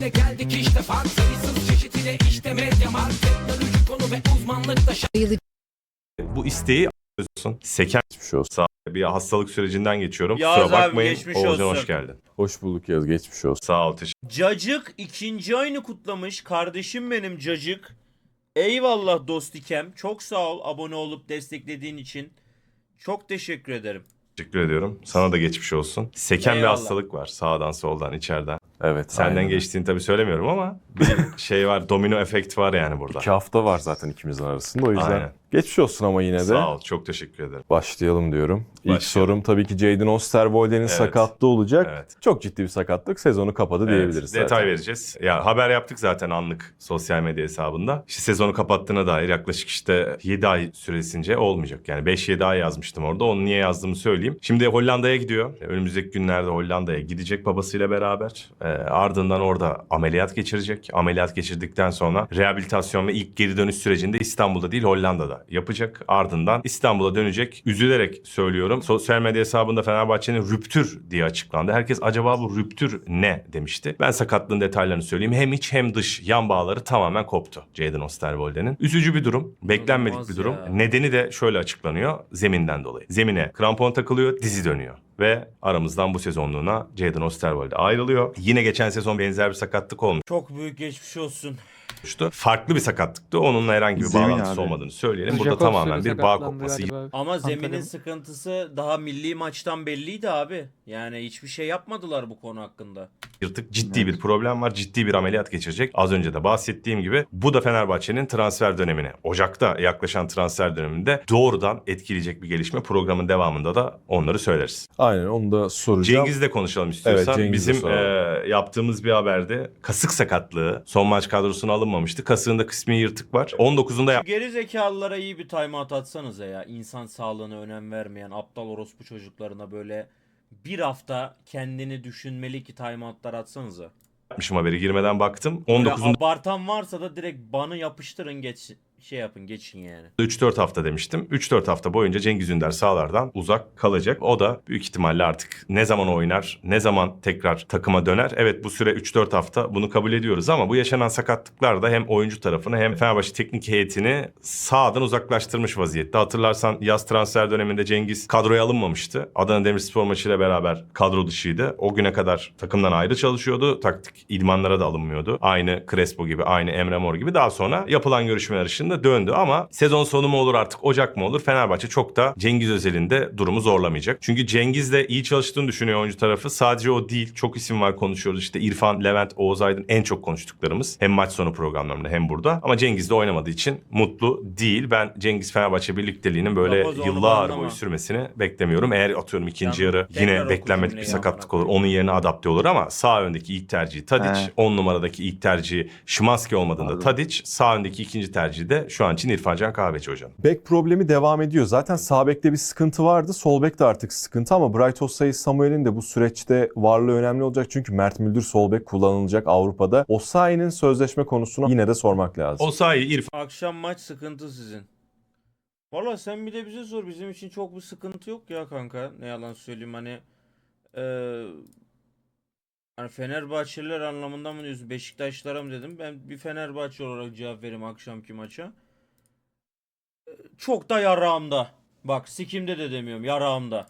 birlikte geldik işte fark sayısız çeşit ile işte medya mark teknoloji konu ve uzmanlıkta Bu isteği alıyorsun. Seken Geçmiş olsun. sağ bir hastalık sürecinden geçiyorum. Yağız Kusura abi, bakmayın. geçmiş Oğuzhan olsun. hoş geldin. Hoş bulduk Yaz. Geçmiş olsun. Sağ ol teşekkür Cacık ikinci ayını kutlamış. Kardeşim benim Cacık. Eyvallah dostikem. Çok sağ ol abone olup desteklediğin için. Çok teşekkür ederim. teşekkür ediyorum. Sana da geçmiş olsun. Seken bir Eyvallah. hastalık var. Sağdan soldan içeriden. Evet. Senden aynen. geçtiğini tabii söylemiyorum ama bir şey var. Domino efekt var yani burada. İki hafta var zaten ikimizin arasında. O yüzden Aynen. geçmiş olsun ama yine de. Sağ ol. Çok teşekkür ederim. Başlayalım diyorum. İlk Başlayalım. sorum tabii ki Jaden Osterwolde'nin Evet. sakatlığı olacak. Evet. Çok ciddi bir sakatlık. Sezonu kapadı Evet, diyebiliriz detay zaten. vereceğiz. Ya haber yaptık zaten anlık sosyal medya hesabında. İşte sezonu kapattığına dair yaklaşık işte 7 ay süresince olmayacak. Yani 5-7 ay yazmıştım orada. Onu niye yazdığımı söyleyeyim. Şimdi Hollanda'ya gidiyor. Önümüzdeki günlerde Hollanda'ya gidecek babasıyla beraber. Ee, ardından orada ameliyat geçirecek. Ameliyat geçirdikten sonra rehabilitasyon ve ilk geri dönüş sürecinde İstanbul'da değil Hollanda'da yapacak. Ardından İstanbul'a dönecek. Üzülerek söylüyorum. Sosyal medya hesabında Fenerbahçe'nin rüptür diye açıklandı. Herkes acaba bu rüptür ne demişti. Ben sakatlığın detaylarını söyleyeyim. Hem iç hem dış yan bağları tamamen koptu Jadon Osterwolde'nin. Üzücü bir durum. Beklenmedik bir durum. ya. Nedeni de şöyle açıklanıyor. Zeminden dolayı. Zemine krampon takılıyor, dizi dönüyor. Ve aramızdan bu sezonluğuna Jadon Osterwolde ayrılıyor. Yine geçen sezon benzer bir sakatlık Çok büyük geçmiş olsun. Olmuştu. Farklı bir sakatlıktı. Onunla herhangi bir Zemin bağlantısı abi. olmadığını söyleyelim. Burada Jakobs tamamen bir bağ sakatlandı kopması. galiba. Ama zeminin sıkıntısı daha milli maçtan belliydi abi. Yani hiçbir şey yapmadılar bu konu hakkında. yırtık ciddi bir problem var. Ciddi bir ameliyat geçirecek. Az önce de bahsettiğim gibi bu da Fenerbahçe'nin transfer dönemini Ocak'ta yaklaşan transfer döneminde doğrudan etkileyecek bir gelişme. Programın devamında da onları söyleriz. Aynen onu da soracağım. Cengiz'i de konuşalım istiyorsan. Evet, Cengiz'i Bizim soralım. e, yaptığımız bir haberde kasık sakatlığı son maç kadrosuna alınmamıştı. Kasığında kısmi yırtık var. 19'unda Şu geri zekalılara iyi bir timeout atsanıza ya. İnsan sağlığına önem vermeyen aptal orospu çocuklarına böyle bir hafta kendini düşünmeli ki timeoutlar atsanıza. yapmışım haberi girmeden baktım. Böyle 19'unda abartan varsa da direkt banı yapıştırın geç şey yapın geçin yani. 3-4 hafta demiştim. 3-4 hafta boyunca Cengiz Ünder sahalardan uzak kalacak. O da büyük ihtimalle artık ne zaman oynar, ne zaman tekrar takıma döner. Evet bu süre 3-4 hafta bunu kabul ediyoruz ama bu yaşanan sakatlıklar da hem oyuncu tarafını hem Fenerbahçe teknik heyetini sahadan uzaklaştırmış vaziyette. Hatırlarsan yaz transfer döneminde Cengiz kadroya alınmamıştı. Adana Demirspor maçıyla beraber kadro dışıydı. O güne kadar takımdan ayrı çalışıyordu. Taktik idmanlara da alınmıyordu. Aynı Crespo gibi, aynı Emre Mor gibi. Daha sonra yapılan görüşmeler ışığında döndü ama sezon sonu mu olur artık Ocak mı olur? Fenerbahçe çok da Cengiz özelinde durumu zorlamayacak. Çünkü Cengiz de iyi çalıştığını düşünüyor oyuncu tarafı. Sadece o değil. Çok isim var konuşuyoruz. İşte İrfan, Levent, Oğuz Aydın en çok konuştuklarımız. Hem maç sonu programlarında hem burada. Ama Cengiz de oynamadığı için mutlu değil. Ben Cengiz Fenerbahçe birlikteliğinin böyle yıllar boyu sürmesini beklemiyorum. Eğer atıyorum ikinci Yani yarı yine beklenmedik bir sakatlık olur. Onun yerine adapte olur ama sağ öndeki ilk tercihi Tadic. He. 10 numaradaki ilk tercihi Şimanski olmadığında. Tadic. Sağ öndeki ikinci tercihi de şu an için İrfancan Kahveci hocam. Bek problemi devam ediyor. Zaten sağ bekte bir sıkıntı vardı. Sol bekte artık sıkıntı ama Bright Osayi Samuel'in de bu süreçte varlığı önemli olacak. Çünkü Mert Müldür sol bek kullanılacak Avrupa'da. Osayi'nin sözleşme konusunu yine de sormak lazım. O sahi İrfan Akşam maç sıkıntı sizin. Valla sen bir de bize sor. Bizim için çok bir sıkıntı yok ya kanka. Ne yalan söyleyeyim hani. Eee hani Fenerbahçeliler anlamında mı diyorsun? Beşiktaşlara mı dedim? Ben bir Fenerbahçe olarak cevap vereyim akşamki maça. Eee, Çok da yarağımda. Bak sikimde de demiyorum yarağımda.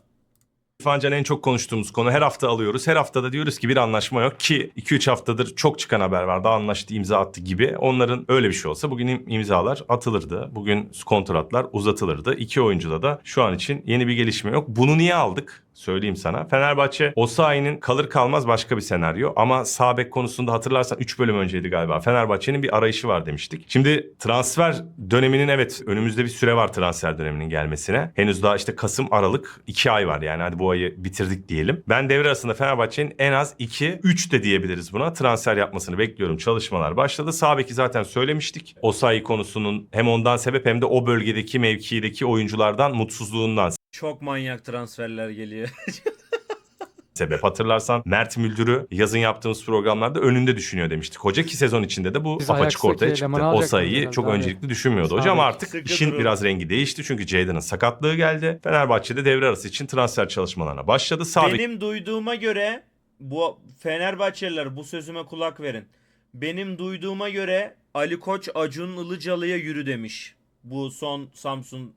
İrfancan en çok konuştuğumuz konu. Her hafta alıyoruz. Her haftada diyoruz ki bir anlaşma yok ki 2-3 haftadır çok çıkan haber vardı. Anlaştı, imza attı gibi. Onların öyle bir şey olsa bugün im- imzalar atılırdı. Bugün kontratlar uzatılırdı. İki oyuncuda da şu an için yeni bir gelişme yok. Bunu niye aldık? Söyleyeyim sana. Fenerbahçe Osayi'nin kalır kalmaz başka bir senaryo. Ama sağ bek konusunda hatırlarsan 3 bölüm önceydi galiba. Fenerbahçe'nin bir arayışı var demiştik. Şimdi transfer döneminin evet önümüzde bir süre var transfer döneminin gelmesine. Henüz daha işte Kasım Aralık 2 ay var yani. Hadi bu ayı bitirdik diyelim. Ben devre arasında Fenerbahçe'nin en az 2 3 de diyebiliriz buna. Transfer yapmasını bekliyorum. Çalışmalar başladı. Sağ beki zaten söylemiştik. Osayi konusunun hem ondan sebep hem de o bölgedeki mevkideki oyunculardan mutsuzluğundan Çok manyak transferler geliyor. sebep. Hatırlarsan Mert Müldür'ü yazın yaptığımız programlarda önünde düşünüyor demiştik. Hoca ki sezon içinde de bu Biz apaçık ortaya çıktı. O sayıyı çok abi. öncelikli düşünmüyordu hocam bek. artık Sıkı işin durum. biraz rengi değişti. Çünkü Jadon'ın sakatlığı geldi. Fenerbahçe'de devre arası için transfer çalışmalarına başladı. Sağ bek Benim duyduğuma göre bu Fenerbahçeliler bu sözüme kulak verin. Benim duyduğuma göre Ali Koç Acun Ilıcalı'ya yürü demiş. Bu son Samsun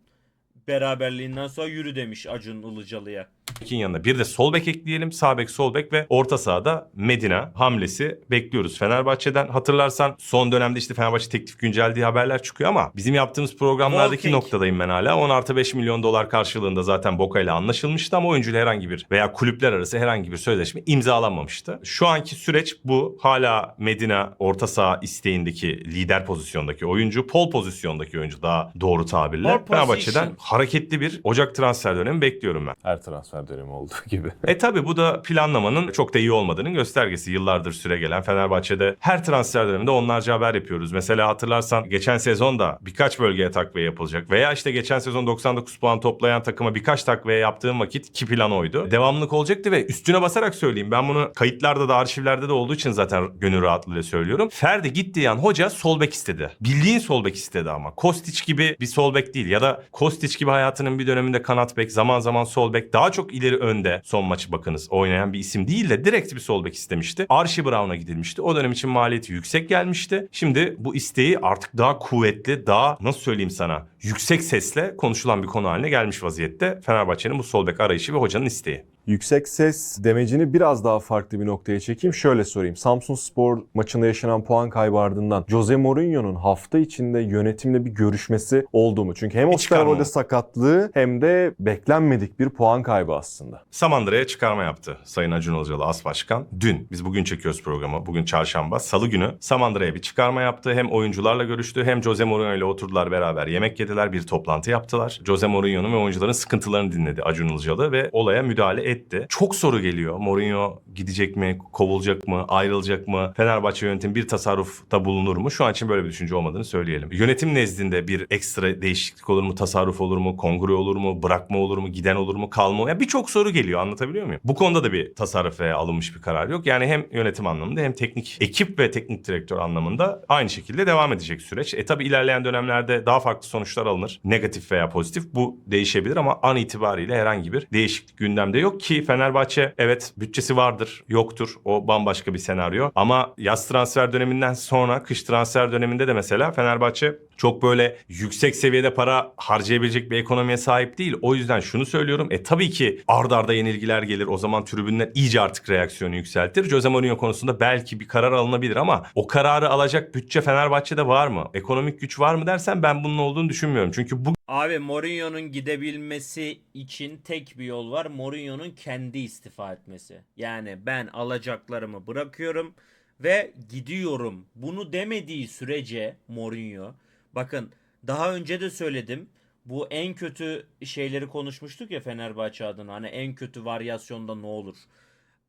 beraberliğinden sonra yürü demiş Acun Ilıcalı'ya. Bek'in yanına bir de sol bek ekleyelim. Sağ bek, sol bek ve orta sahada Medina hamlesi bekliyoruz Fenerbahçe'den. Hatırlarsan son dönemde işte Fenerbahçe teklif güncel haberler çıkıyor ama bizim yaptığımız programlardaki Walking. noktadayım ben hala. 10 artı 5 milyon dolar karşılığında zaten Boca ile anlaşılmıştı ama oyuncuyla herhangi bir veya kulüpler arası herhangi bir sözleşme imzalanmamıştı. Şu anki süreç bu. Hala Medina orta saha isteğindeki lider pozisyondaki oyuncu, pol pozisyondaki oyuncu daha doğru tabirle. Fenerbahçe'den hareketli bir Ocak transfer dönemi bekliyorum ben. Her transfer dönemi olduğu gibi. E tabi bu da planlamanın çok da iyi olmadığının göstergesi. Yıllardır süre gelen Fenerbahçe'de her transfer döneminde onlarca haber yapıyoruz. Mesela hatırlarsan geçen sezon da birkaç bölgeye takviye yapılacak. Veya işte geçen sezon 99 puan toplayan takıma birkaç takviye yaptığım vakit ki plan oydu. Devamlılık olacaktı ve üstüne basarak söyleyeyim. Ben bunu kayıtlarda da arşivlerde de olduğu için zaten gönül rahatlığıyla söylüyorum. Ferdi gittiği an hoca sol bek istedi. Bildiğin sol bek istedi ama. Kostić gibi bir sol bek değil ya da Kostić gibi hayatının bir döneminde kanat bek, zaman zaman sol bek daha çok ileri önde son maçı bakınız oynayan bir isim değil de direkt bir sol bek istemişti. Archie Brown'a gidilmişti. O dönem için maliyeti yüksek gelmişti. Şimdi bu isteği artık daha kuvvetli, daha nasıl söyleyeyim sana yüksek sesle konuşulan bir konu haline gelmiş vaziyette. Fenerbahçe'nin bu sol bek arayışı ve hocanın isteği. Yüksek ses demecini biraz daha farklı bir noktaya çekeyim. Şöyle sorayım. Samsun Spor maçında yaşanan puan kaybı ardından Jose Mourinho'nun hafta içinde yönetimle bir görüşmesi oldu mu? Çünkü hem. Osterwolde sakatlığı hem de beklenmedik bir puan kaybı aslında. Samandıra'ya çıkarma yaptı Sayın Acun Ilıcalı As Başkan. Dün, biz bugün çekiyoruz programı. Bugün çarşamba. Salı günü Samandıra'ya bir çıkarma yaptı. Hem oyuncularla görüştü hem Jose Mourinho ile oturdular beraber yemek yediler. Bir toplantı yaptılar. Jose Mourinho'nun ve oyuncuların sıkıntılarını dinledi Acun Ilıcalı ve olaya müdahale etti. Çok soru geliyor. Mourinho gidecek mi, kovulacak mı, ayrılacak mı? Fenerbahçe yönetimi bir tasarrufta bulunur mu? Şu an için böyle bir düşünce olmadığını söyleyelim. Yönetim nezdinde bir ekstra değişiklik olur mu, tasarruf olur mu, kongre olur mu, bırakma olur mu, giden olur mu, kalma Ya birçok soru geliyor anlatabiliyor muyum? Bu konuda da bir tasarruf veya alınmış bir karar yok. Yani hem yönetim anlamında hem teknik ekip ve teknik direktör anlamında aynı şekilde devam edecek süreç. E tabi ilerleyen dönemlerde daha farklı sonuçlar alınır. Negatif veya pozitif bu değişebilir ama an itibariyle herhangi bir değişiklik gündemde yok ki Fenerbahçe evet bütçesi vardır, yoktur. O bambaşka bir senaryo. Ama yaz transfer döneminden sonra kış transfer döneminde de mesela Fenerbahçe çok böyle yüksek seviyede para harcayabilecek bir ekonomiye sahip değil. O yüzden şunu söylüyorum. E tabii ki ard arda yenilgiler gelir. O zaman tribünler iyice artık reaksiyonu yükseltir. Jose Mourinho konusunda belki bir karar alınabilir ama o kararı alacak bütçe Fenerbahçe'de var mı? Ekonomik güç var mı dersen ben bunun olduğunu düşünmüyorum. Çünkü bu Abi Mourinho'nun gidebilmesi için tek bir yol var. Mourinho'nun kendi istifa etmesi. Yani ben alacaklarımı bırakıyorum ve gidiyorum. Bunu demediği sürece Mourinho bakın daha önce de söyledim. Bu en kötü şeyleri konuşmuştuk ya Fenerbahçe adına. Hani en kötü varyasyonda ne olur?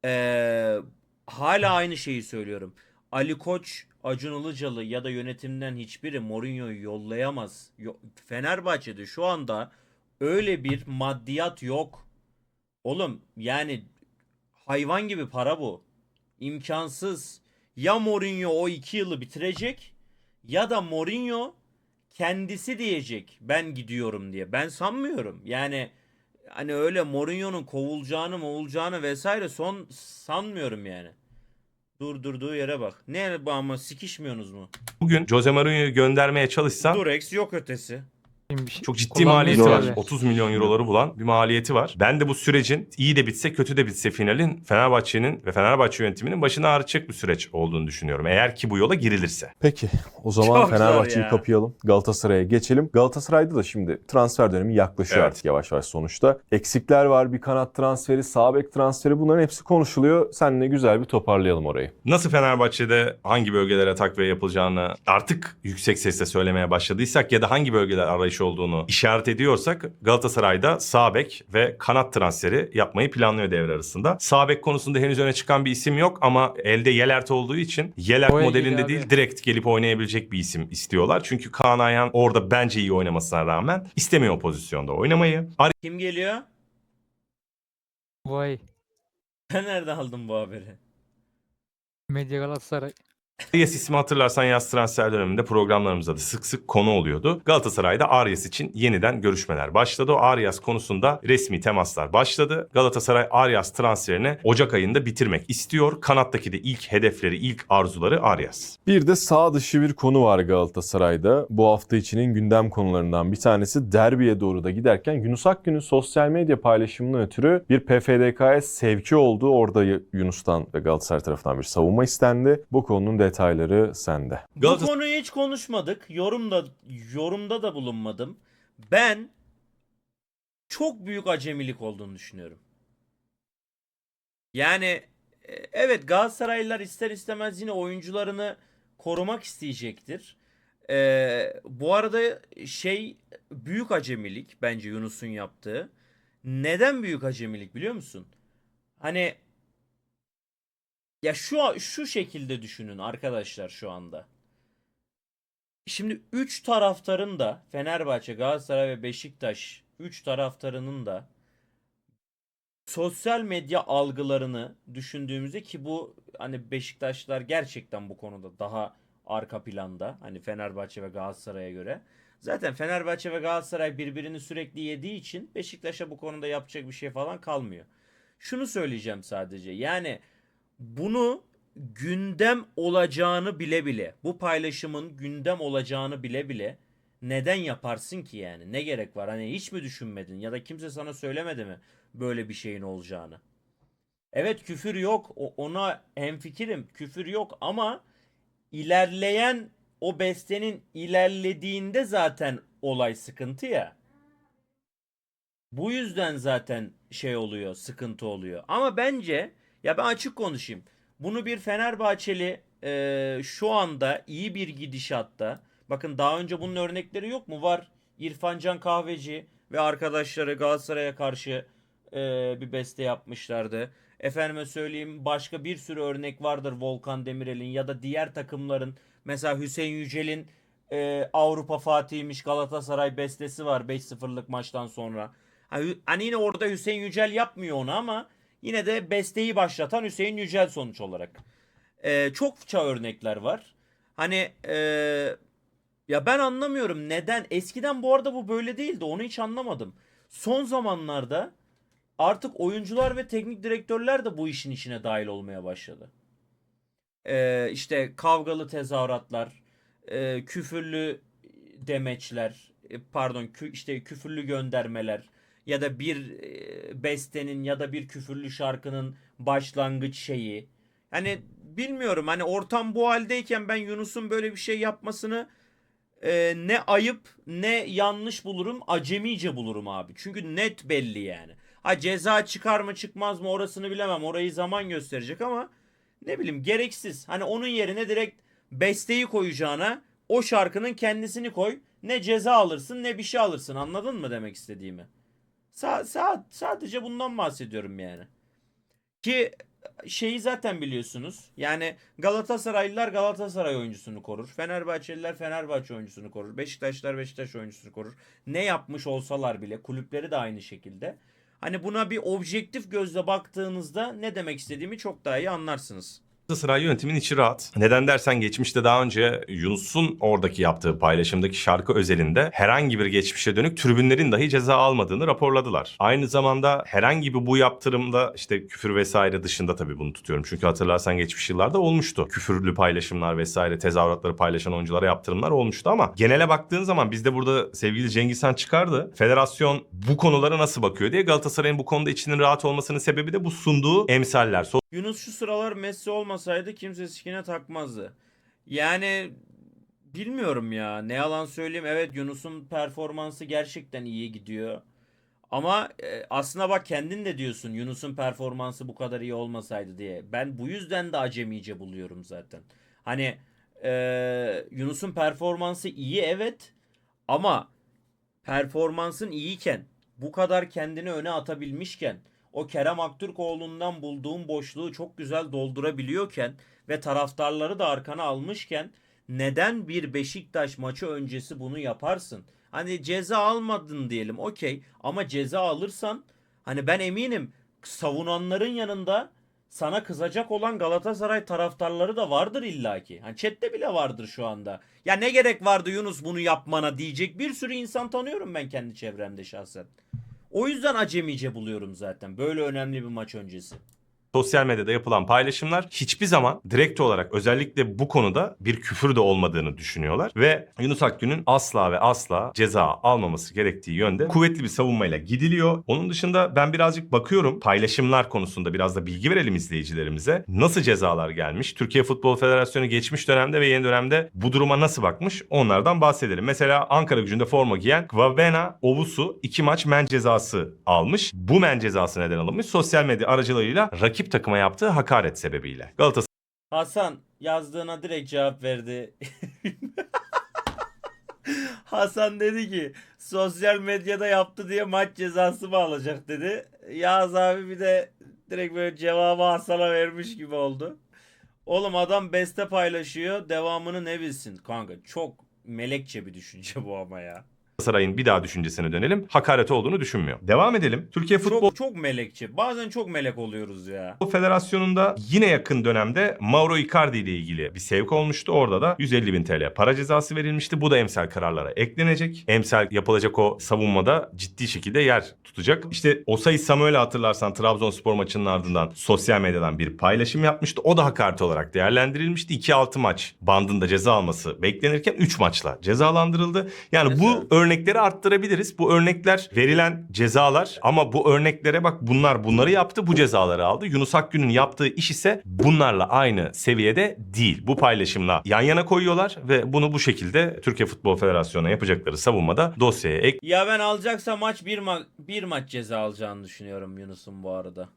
Ee, hala aynı şeyi söylüyorum. Ali Koç, Acun Ilıcalı ya da yönetimden hiçbiri Mourinho'yu yollayamaz. Yo- Fenerbahçe'de şu anda öyle bir maddiyat yok. Oğlum yani hayvan gibi para bu. İmkansız. Ya Mourinho o iki yılı bitirecek ya da Mourinho kendisi diyecek ben gidiyorum diye. Ben sanmıyorum. Yani hani öyle Mourinho'nun kovulacağını movulacağını vesaire son sanmıyorum yani. Durdurduğu yere bak. Ne bu ama sikişmiyorsunuz mu? bugün Jose Mourinho'yu göndermeye çalışsa Durex yok ötesi. Çok ciddi maliyeti var. sever. 30 milyon euroları bulan bir maliyeti var. Ben de bu sürecin iyi de bitse kötü de bitse finalin Fenerbahçe'nin ve Fenerbahçe yönetiminin başına ağrıtacak bir süreç olduğunu düşünüyorum. Eğer ki bu yola girilirse. Peki o zaman Çok Fenerbahçe'yi ya. kapayalım. Galatasaray'a geçelim. Galatasaray'da da şimdi transfer dönemi yaklaşıyor Evet. artık yavaş yavaş sonuçta. Eksikler var. Bir kanat transferi, sağ bek transferi bunların hepsi konuşuluyor. Seninle güzel bir toparlayalım orayı. Nasıl Fenerbahçe'de hangi bölgelere takviye yapılacağını artık yüksek sesle söylemeye başladıysak ya da hangi bölgeler arayışı olduğunu işaret ediyorsak Galatasaray'da sağ bek ve kanat transferi yapmayı planlıyor devre arasında. Sağ bek konusunda henüz öne çıkan bir isim yok ama elde Yelert olduğu için Yelert Boya modelinde değil abi. direkt gelip oynayabilecek bir isim istiyorlar. Çünkü Kaan Ayhan orada bence iyi oynamasına rağmen istemiyor o pozisyonda oynamayı. Kim geliyor? Vay. Ben nereden aldım bu haberi? Medya Galatasaray. Arias ismi hatırlarsan yaz transfer döneminde programlarımızda da sık sık konu oluyordu. Galatasaray'da Arias için yeniden görüşmeler başladı. O Arias konusunda resmi temaslar başladı. Galatasaray Arias transferini Ocak ayında bitirmek istiyor. Kanattaki de ilk hedefleri, ilk arzuları Arias. Bir de sağ dışı bir konu var Galatasaray'da. Bu hafta içinin gündem konularından bir tanesi derbiye doğru da giderken Yunus Akgün'ün sosyal medya paylaşımına ötürü bir PFDK'ya sevki oldu. Orada Yunus'tan ve Galatasaray tarafından bir savunma istendi. Bu konunun detayları sende. Bu konuyu hiç konuşmadık. Yorumda yorumda da bulunmadım. Ben çok büyük acemilik olduğunu düşünüyorum. Yani e, evet Galatasaraylılar ister istemez yine oyuncularını korumak isteyecektir. Ee, bu arada şey büyük acemilik bence Yunus'un yaptığı. Neden büyük acemilik biliyor musun? Hani ya şu şu şekilde düşünün arkadaşlar şu anda. Şimdi 3 taraftarın da Fenerbahçe, Galatasaray ve Beşiktaş 3 taraftarının da sosyal medya algılarını düşündüğümüzde ki bu hani Beşiktaşlar gerçekten bu konuda daha arka planda hani Fenerbahçe ve Galatasaray'a göre. Zaten Fenerbahçe ve Galatasaray birbirini sürekli yediği için Beşiktaş'a bu konuda yapacak bir şey falan kalmıyor. Şunu söyleyeceğim sadece. Yani bunu gündem olacağını bile bile, bu paylaşımın gündem olacağını bile bile neden yaparsın ki yani? Ne gerek var? Hani hiç mi düşünmedin ya da kimse sana söylemedi mi böyle bir şeyin olacağını? Evet küfür yok. O- ona hemfikirim. Küfür yok ama ilerleyen o bestenin ilerlediğinde zaten olay sıkıntı ya. Bu yüzden zaten şey oluyor, sıkıntı oluyor. Ama bence ya ben açık konuşayım. Bunu bir Fenerbahçeli e, şu anda iyi bir gidişatta. Bakın daha önce bunun örnekleri yok mu? Var. İrfan Can Kahveci ve arkadaşları Galatasaray'a karşı e, bir beste yapmışlardı. Efendime söyleyeyim başka bir sürü örnek vardır Volkan Demirel'in ya da diğer takımların. Mesela Hüseyin Yücel'in e, Avrupa Fatih'miş Galatasaray bestesi var 5-0'lık maçtan sonra. Hani yine orada Hüseyin Yücel yapmıyor onu ama yine de besteyi başlatan Hüseyin Yücel sonuç olarak. Ee, çokça örnekler var. Hani ee, ya ben anlamıyorum neden. Eskiden bu arada bu böyle değildi. Onu hiç anlamadım. Son zamanlarda artık oyuncular ve teknik direktörler de bu işin içine dahil olmaya başladı. Ee, işte kavgalı tezahüratlar, e, küfürlü demeçler, e, pardon kü, işte küfürlü göndermeler ya da bir bestenin ya da bir küfürlü şarkının başlangıç şeyi. Hani bilmiyorum hani ortam bu haldeyken ben Yunus'un böyle bir şey yapmasını e, ne ayıp ne yanlış bulurum acemice bulurum abi. Çünkü net belli yani. Ha ceza çıkar mı çıkmaz mı orasını bilemem. Orayı zaman gösterecek ama ne bileyim gereksiz. Hani onun yerine direkt besteyi koyacağına o şarkının kendisini koy. Ne ceza alırsın ne bir şey alırsın. Anladın mı demek istediğimi? Sa sa sadece bundan bahsediyorum yani. Ki şeyi zaten biliyorsunuz. Yani Galatasaraylılar Galatasaray oyuncusunu korur. Fenerbahçeliler Fenerbahçe oyuncusunu korur. Beşiktaşlar Beşiktaş oyuncusunu korur. Ne yapmış olsalar bile kulüpleri de aynı şekilde. Hani buna bir objektif gözle baktığınızda ne demek istediğimi çok daha iyi anlarsınız. Galatasaray yönetimin içi rahat. Neden dersen geçmişte daha önce Yunus'un oradaki yaptığı paylaşımdaki şarkı özelinde herhangi bir geçmişe dönük tribünlerin dahi ceza almadığını raporladılar. Aynı zamanda herhangi bir bu yaptırımda işte küfür vesaire dışında tabii bunu tutuyorum. Çünkü hatırlarsan geçmiş yıllarda olmuştu. Küfürlü paylaşımlar vesaire tezahüratları paylaşan oyunculara yaptırımlar olmuştu ama genele baktığın zaman bizde burada sevgili Cengiz Han çıkardı. Federasyon bu konulara nasıl bakıyor diye Galatasaray'ın bu konuda içinin rahat olmasının sebebi de bu sunduğu emsaller. Yunus şu sıralar Messi olmasaydı kimse sikine takmazdı. Yani bilmiyorum ya. Ne yalan söyleyeyim. Evet Yunus'un performansı gerçekten iyi gidiyor. Ama e, aslına bak kendin de diyorsun Yunus'un performansı bu kadar iyi olmasaydı diye. Ben bu yüzden de acemice buluyorum zaten. Hani e, Yunus'un performansı iyi evet ama performansın iyiyken bu kadar kendini öne atabilmişken o Kerem Aktürkoğlu'ndan bulduğun boşluğu çok güzel doldurabiliyorken ve taraftarları da arkana almışken neden bir Beşiktaş maçı öncesi bunu yaparsın? Hani ceza almadın diyelim okey ama ceza alırsan hani ben eminim savunanların yanında sana kızacak olan Galatasaray taraftarları da vardır illaki. Hani chatte bile vardır şu anda. Ya ne gerek vardı Yunus bunu yapmana diyecek bir sürü insan tanıyorum ben kendi çevremde şahsen. O yüzden acemice buluyorum zaten böyle önemli bir maç öncesi. Sosyal medyada yapılan paylaşımlar hiçbir zaman direkt olarak özellikle bu konuda bir küfür de olmadığını düşünüyorlar. Ve Yunus Akgün'ün asla ve asla ceza almaması gerektiği yönde kuvvetli bir savunmayla gidiliyor. Onun dışında ben birazcık bakıyorum paylaşımlar konusunda biraz da bilgi verelim izleyicilerimize. Nasıl cezalar gelmiş? Türkiye Futbol Federasyonu geçmiş dönemde ve yeni dönemde bu duruma nasıl bakmış? Onlardan bahsedelim. Mesela Ankara gücünde forma giyen Kvabena Ovusu iki maç men cezası almış. Bu men cezası neden alınmış? Sosyal medya aracılığıyla rakip takıma yaptığı hakaret sebebiyle. Galatasaray Hasan yazdığına direkt cevap verdi. Hasan dedi ki sosyal medyada yaptı diye maç cezası mı alacak dedi. Yaz abi bir de direkt böyle cevabı Hasan'a vermiş gibi oldu. Oğlum adam beste paylaşıyor devamını ne bilsin kanka çok melekçe bir düşünce bu ama ya. Galatasaray'ın bir daha düşüncesine dönelim. Hakaret olduğunu düşünmüyor. Devam edelim. Türkiye Futbol Çok çok melekçe. Bazen çok melek oluyoruz ya. Federasyonu'nda yine yakın dönemde Mauro Icardi ile ilgili bir sevk olmuştu. Orada da 150 bin TL para cezası verilmişti. Bu da emsal kararlara eklenecek. Emsal yapılacak o savunmada ciddi şekilde yer tutacak. İşte Osayi Samuel'i hatırlarsan Trabzonspor maçının ardından sosyal medyadan bir paylaşım yapmıştı. O da hakaret olarak değerlendirilmişti. 2-6 maç bandında ceza alması beklenirken 3 maçla cezalandırıldı. Yani bu örnekleri arttırabiliriz. Bu örnekler verilen cezalar ama bu örneklere bak bunlar bunları yaptı bu cezaları aldı. Yunus Akgün'ün yaptığı iş ise bunlarla aynı seviyede değil. Bu paylaşımla yan yana koyuyorlar ve bunu bu şekilde Türkiye Futbol Federasyonu'na yapacakları savunmada dosyaya Ya ben alacaksa maç bir, ma- bir maç ceza alacağını düşünüyorum Yunus'un bu arada.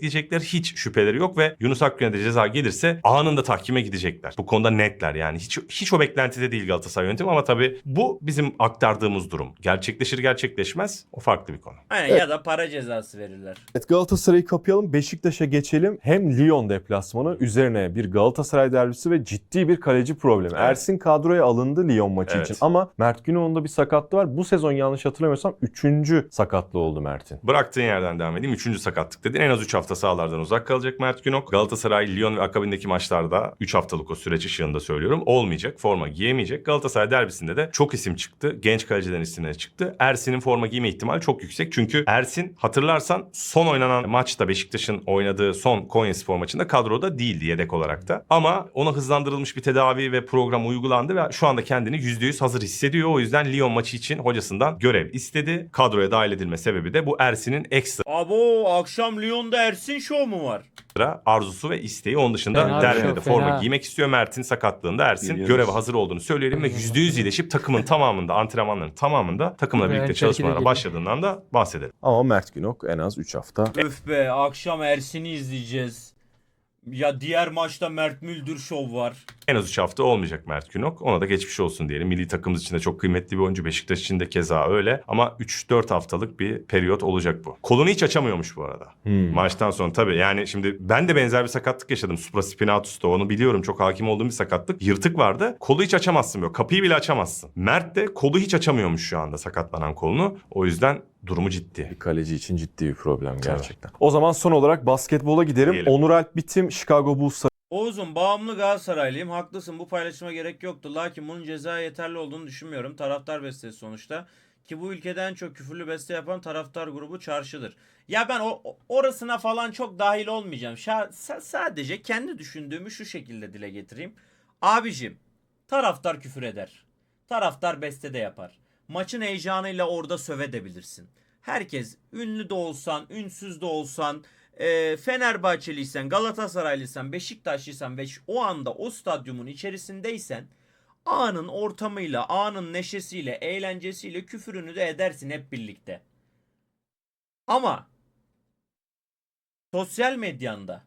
Ekleyecekler. Hiç şüpheleri yok ve Yunus Akgün'e de ceza gelirse anında tahkime gidecekler. Bu konuda netler yani. Hiç, hiç o beklentide değil Galatasaray yönetimi ama tabii bu bizim aktardığımız durum. Gerçekleşir gerçekleşmez o farklı bir konu. Aynen ya da para cezası verirler. Evet Galatasaray'ı kapayalım. Beşiktaş'a geçelim. Hem Lyon deplasmanı üzerine bir Galatasaray derbisi ve ciddi bir kaleci problemi. Evet. Ersin kadroya alındı Lyon maçı Evet. için ama Mert Günok'un bir sakatlığı var. Bu sezon yanlış hatırlamıyorsam 3. sakatlığı oldu Mert'in. Bıraktığın yerden devam edeyim. Üçüncü sakatlık dedin. En az 3 hafta sahalardan uzak kalacak Mert Günok. Galatasaray, Lyon ve akabindeki maçlarda 3 haftalık o süreç ışığında söylüyorum. Olmayacak. Forma giyemeyecek. Galatasaray derbisinde de çok isim çıktı. Genç kalecilerin isimleri çıktı. Ersin'in forma giyme ihtimali çok yüksek. Çünkü Ersin hatırlarsan son oynanan maçta Beşiktaş'ın oynadığı son Konyaspor maçında kadroda değildi yedek olarak da. Ama ona hızlandırılmış bir tedavi ve program uygulandı ve şu anda kendini %100 hazır hissediyor. O yüzden Lyon maçı için hocasından görev istedi. Kadroya dahil edilme sebebi de bu Ersin'in ekstra Abo akşam Lyon'da Ersin Show mu var? arzusu ve isteği. Onun dışında Fena bir derbide şey, de forma fena. giymek istiyor. Mert'in sakatlığında Ersin Biliyoruz. göreve hazır olduğunu söyleyelim ve %100 iyileşip takımın tamamında, antrenmanların tamamında takımla birlikte belki de çalışmalara başladığından da bahsedelim. Ama Mert Günok en az 3 hafta Öf be akşam Ersin'i izleyeceğiz. Ya diğer maçta Mert Müldür Show var. En az 3 hafta olmayacak Mert Günok. Ona da geçmiş olsun diyelim. Milli takımımız için de çok kıymetli bir oyuncu. Beşiktaş için de keza öyle. Ama 3-4 haftalık bir periyot olacak bu. Kolunu hiç açamıyormuş bu arada. Hmm. Maçtan sonra tabii yani şimdi ben de benzer bir sakatlık yaşadım. Supraspinatus'ta onu biliyorum. Çok hakim olduğum bir sakatlık. Yırtık vardı. Kolu hiç açamazsın böyle. Kapıyı bile açamazsın. Mert de kolu hiç açamıyormuş şu anda sakatlanan kolunu. O yüzden durumu ciddi. bir kaleci için ciddi bir problem gerçekten. O zaman son olarak basketbola gidelim. Diyelim. Onur Alp Bitim Chicago Bulls Oğuz'um bağımlı Galatasaraylıyım. Haklısın bu paylaşıma gerek yoktu. Lakin bunun cezaya yeterli olduğunu düşünmüyorum. Taraftar bestesi sonuçta. Ki bu ülkede en çok küfürlü beste yapan taraftar grubu çarşıdır. Ya ben o orasına falan çok dahil olmayacağım. Şa- sa- sadece kendi düşündüğümü şu şekilde dile getireyim. Abicim taraftar küfür eder. Taraftar beste de yapar. Maçın heyecanıyla orada sövedebilirsin. Herkes ünlü de olsan, ünsüz de olsan, e, Fenerbahçeliysen, Galatasaraylıysan, Beşiktaşlıysan ve o anda o stadyumun içerisindeysen anın ortamıyla, anın neşesiyle, eğlencesiyle küfürünü de edersin hep birlikte. Ama sosyal medyanda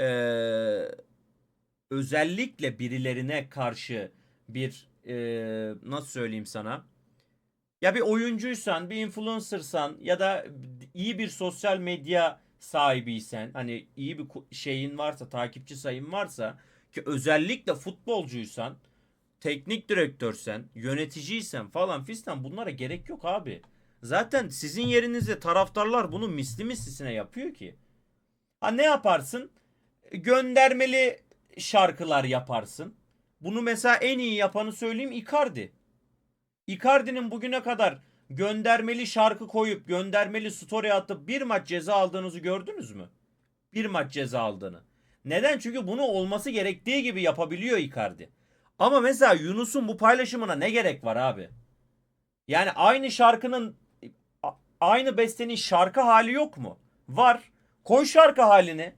eee, özellikle birilerine karşı bir eee, nasıl söyleyeyim sana ya bir oyuncuysan, bir influencersan ya da iyi bir sosyal medya sahibiysen, hani iyi bir şeyin varsa, takipçi sayın varsa ki özellikle futbolcuysan, teknik direktörsen, yöneticiysen falan fistan bunlara gerek yok abi. Zaten sizin yerinizde taraftarlar bunu misli mislisine yapıyor ki. Ha ne yaparsın? Göndermeli şarkılar yaparsın. Bunu mesela en iyi yapanı söyleyeyim Icardi. Icardi'nin bugüne kadar göndermeli şarkı koyup göndermeli story atıp bir maç ceza aldığınızı gördünüz mü? Bir maç ceza aldığını. Neden? Çünkü bunu olması gerektiği gibi yapabiliyor Icardi. Ama mesela Yunus'un bu paylaşımına ne gerek var abi? Yani aynı şarkının aynı bestenin şarkı hali yok mu? Var. Koy şarkı halini.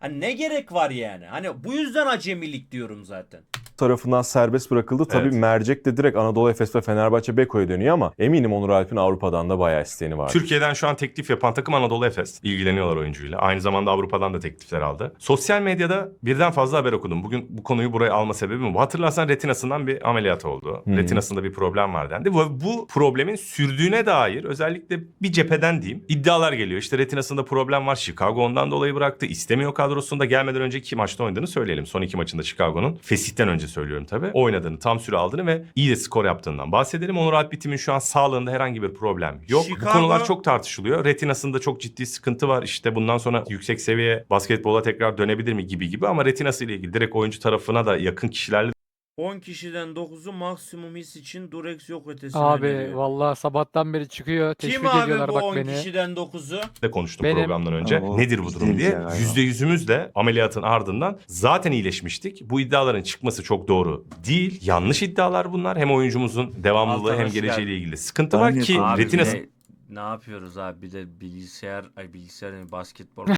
Hani ne gerek var yani? Hani bu yüzden acemilik diyorum zaten. Tarafından serbest bırakıldı. Tabii Evet. mercek de direkt Anadolu Efes ve Fenerbahçe Beko'ya dönüyor ama eminim Onur Alp'in Avrupa'dan da bayağı isteğini var. Türkiye'den şu an teklif yapan takım Anadolu Efes. İlgileniyorlar oyuncuyla. Aynı zamanda Avrupa'dan da teklifler aldı. Sosyal medyada birden fazla haber okudum. Bugün bu konuyu buraya alma sebebi bu. Hatırlarsan retinasından bir ameliyat oldu. Hı. Retinasında bir problem var dendi. Ve bu problemin sürdüğüne dair özellikle bir cepheden diyeyim iddialar geliyor. İşte retinasında problem var. Chicago ondan dolayı bıraktı. İstemiyor kadrosunda. Gelmeden önce iki maçta oynadığını söyleyelim. Son iki maçında Chicago'nun. Fesih'ten önce söylüyorum tabii. Oynadığını, tam süre aldığını ve iyi de skor yaptığından bahsedelim. Onur Alp Bitim'in şu an sağlığında herhangi bir problem yok. Bu Chicago- konular çok tartışılıyor. Retinasında çok ciddi sıkıntı var. İşte bundan sonra yüksek seviye basketbola tekrar dönebilir mi gibi gibi ama retinası ile ilgili direkt oyuncu tarafına da yakın kişilerle 10 kişiden 9'u maksimum his için Durex yok ötesine Abi öneriyor. vallahi sabahtan beri çıkıyor. Teşvik Kim abi ediyorlar bu bak 10 beni. kişiden 9'u? de konuştum Benim- programdan önce. Ama o Nedir bu durum diye. galiba. Yüzde yüzümüzle ameliyatın ardından zaten iyileşmiştik. Bu iddiaların çıkması çok doğru değil. Yanlış iddialar bunlar. Hem oyuncumuzun devamlılığı Altan hem hoş geleceğiyle ilgili sıkıntı var ki Abi retinası ne, ne yapıyoruz abi bir de bilgisayar ay bilgisayar değil, basketbol